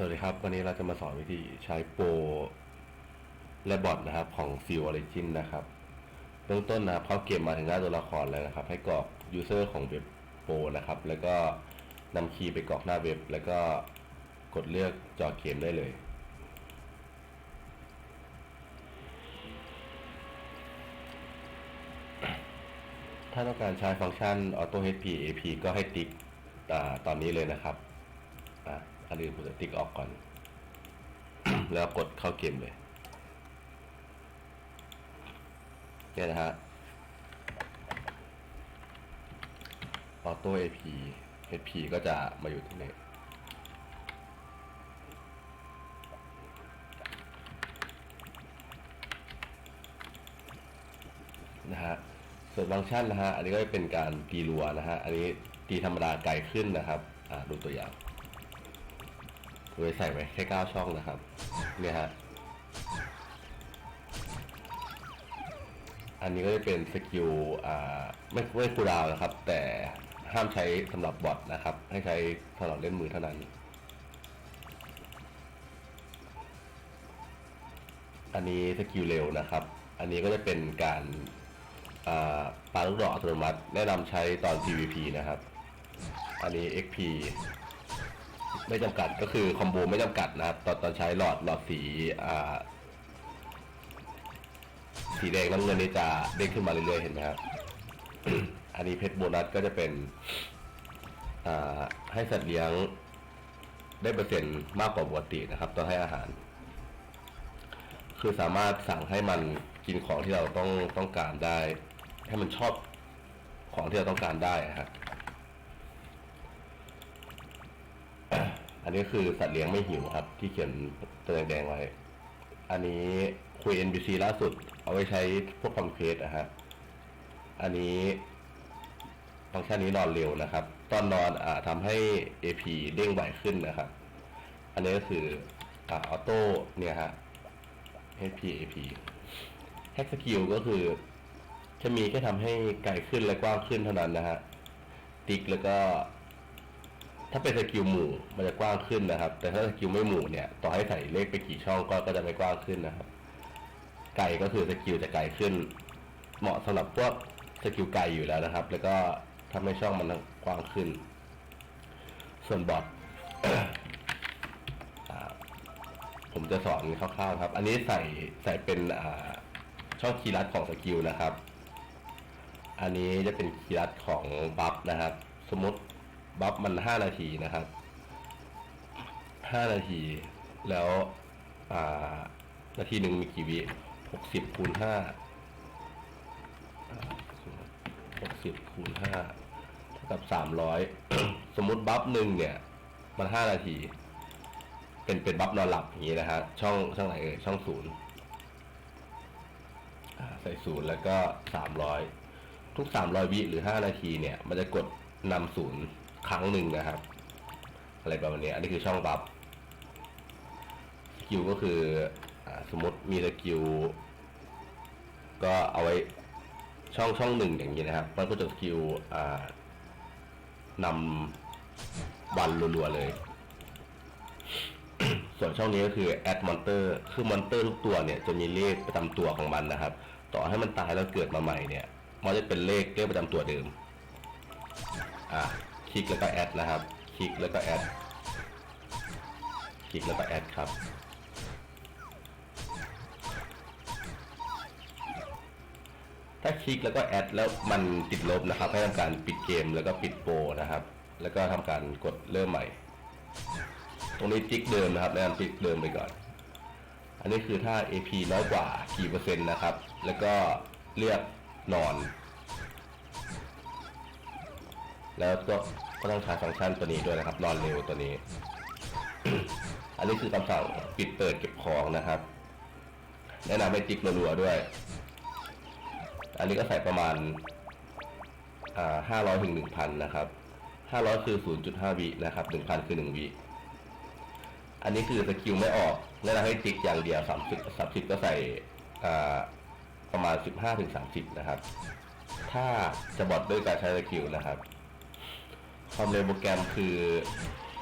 สวัสดีครับ วันนี้เราจะมาสอนวิธีใช้โปรและบอทนะครับของ f i e l Origin นะครับเบื้องต้นนะครับเขาเกมมาถึงหน้าตัวละครแล้วนะครับ ให้กรอก user ของเว็บโปรนะครับ แล้วก็นำคีย์ไปกรอกหน้าเว็บ แล้วก็กดเลือกจอเกมได้เลย ถ้าต้องการใช้ฟังก์ชัน Auto HP AP ก็ให้ติ๊กอตอนนี้เลยนะครับอะ อันอื่นผมจะติ๊กออกก่อน แล้วกดเข้าเกมเลยเนี่ยนะฮะ Auto AP HP ก็จะมาอยู่ตรงนี้นะฮะ ส่วนฟังก์ชันนะฮะ อันนี้ก็จะเป็นการตีรัวนะฮะ อันนี้ตีธรรมดาไกลขึ้นนะครับ อ่าดูตัวอย่าง โดยใส่ไว้แค่เก้าช่องนะครับเนี่ยฮะอันนี้ก็จะเป็นสกิลอ่าไม่ไม่คูดาวนะครับ แต่ห้ามใช้สำหรับบอทนะครับ ให้ใช้สำหรับเล่นมือเท่านั้น อันนี้สกิลเร็วนะครับ อันนี้ก็จะเป็นการปาลูกดอกอัตโนมัติ แนะนำใช้ตอน PVP นะครับ อันนี้ XP ไม่จำกัดก็คือคอมโบไม่จำกัดนะครับ ตอนตอนใช้หลอดหลอดสีอ่าสีแดงน้ำเงินนี่จะเด้งขึ้นมาเรื่อยๆเห็นไหมครับ อันนี้เพชรโบนัสก็จะเป็นอ่าให้สัตว์เลี้ยงได้เปอร์เซ็นต์มากกว่าปกตินะครับตอนให้อาหาร คือสามารถสั่งให้มันกินของที่เราต้องต้องการได้ ให้มันชอบของที่เราต้องการได้ครับ อันนี้คือสัตว์เลี้ยงไม่หิวครับ ที่เขียนตัวแดงๆไว้ อันนี้คุย NPC ล่าสุด เอาไว้ใช้พวกคอมเพลตนะฮะ อันนี้ฟังก์ชันนี้นอนเร็วนะครับ ตอนนอนอ่าทำให้ AP เด้งไหวขึ้นนะครับ อันนี้ก็คืออ่าออโต้เนี่ยฮะ HP AP แฮกสกิลก็คือจะมีแค่ทำให้ไกลขึ้นและกว้างขึ้นเท่านั้นนะฮะ ติ๊กแล้วก็ ถ้าเป็นสกิลหมู่มันจะกว้างขึ้นนะครับ แต่ถ้าสกิลไม่หมู่เนี่ย ต่อให้ใส่เลขไปกี่ช่องก็ก็จะไม่กว้างขึ้นนะครับ ไก่ก็คือสกิลจะไกลขึ้น เหมาะสำหรับพวกสกิลไกลอยู่แล้วนะครับ แล้วก็ทำให้ช่องมันกว้างขึ้น ส่วนบอทผมจะสอนคร่าวๆครับ อันนี้ใส่ใส่เป็นช่องคีย์ลัดของสกิลนะครับ อันนี้จะเป็นคีย์ลัดของบัฟนะครับ สมมติ บัฟมันห้านาทีนะครับห้านาที แล้วอ่านาทีหนึ่งมีกี่วิหกสิบคูณห้าหกสิบคูณห้าเท่ากับสามร้อยสมมติบัฟหนึ่งเนี่ย มันห้านาที เป็นเป็นบัฟนอนหลับอย่างนี้นะฮะช่องช่องไหนเอ่ยช่องศูนย์ใส่ศูนย์แล้วก็สามร้อยทุกสามร้อยวิหรือห้านาทีเนี่ย มันจะกดนำศูนย์ ครั้งหนึ่งนะครับ อะไรประมาณนี้ อันนี้คือช่องบัฟสกิลก็คืออสมมติมีสกิลก็เอาไว้ช่องช่องหนึ่งอย่างนี้นะครับ มันก็จะสกิลนำวันรัวๆเลย ส่วนช่องนี้ก็คือ add monster คือมอนเตอร์ทุกตัวเนี่ยจะมีเลขประจำตัวของมันนะครับ ต่อให้มันตายแล้วเกิดมาใหม่เนี่ย มันจะเป็นเลขเลขประจำตัวเดิม อะ ลิกแล้วก็แอดนะครับ คลิกแล้วก็แอด คลิกแล้วก็แอดครับ ถ้าคลิกแล้วก็แอดแล้วมันติดลบนะครับ ให้ทำการปิดเกมแล้วก็ปิดโปรนะครับ แล้วก็ทำการกดเริ่มใหม่ ตรงนี้ติ๊กเดิมนะครับแนะนำติ๊กเดิมไปก่อน อันนี้คือถ้า AP น้อยกว่ากี่เปอร์เซ็นต์นะครับ แล้วก็เลือกนอนแล้วก็ ก็ต้องใช้ฟังก์ชันตัวนี้ด้วยนะครับ นอนเร็วตัวนี้ อันนี้คือคำสั่งปิดเปิดเก็บของนะครับ แนะนำให้ติ๊กรัวๆด้วย อันนี้ก็ใส่ประมาณห้าร้อยถึงหนึ่งพันนะครับห้าร้อยคือศูนย์จุดห้าวินะครับหนึ่งพันคือหนึ่งวิอันนี้คือสกิลไม่ออกแนะนำให้ติ๊กอย่างเดียวสามสิบสามสิบก็ใส่ประมาณสิบห้าถึงสามสิบนะครับ ถ้าจะบอดด้วยการใช้สกิลนะครับ ความเร็วโปรแกรมคือ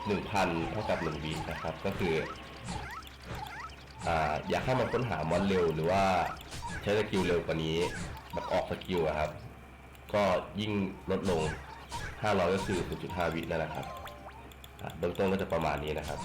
หนึ่งพันเท่ากับหนึ่งวินะครับ ก็คืออ่าอยากให้มันค้นหามอนเร็ว หรือว่าใช้สกิลเร็วกว่านี้แบบออกสกิลอะครับ ก็ยิ่งลดลง 500 ก็คือ 0.5 วินั่นแหละครับเบื้องต้นก็จะประมาณนี้นะครับ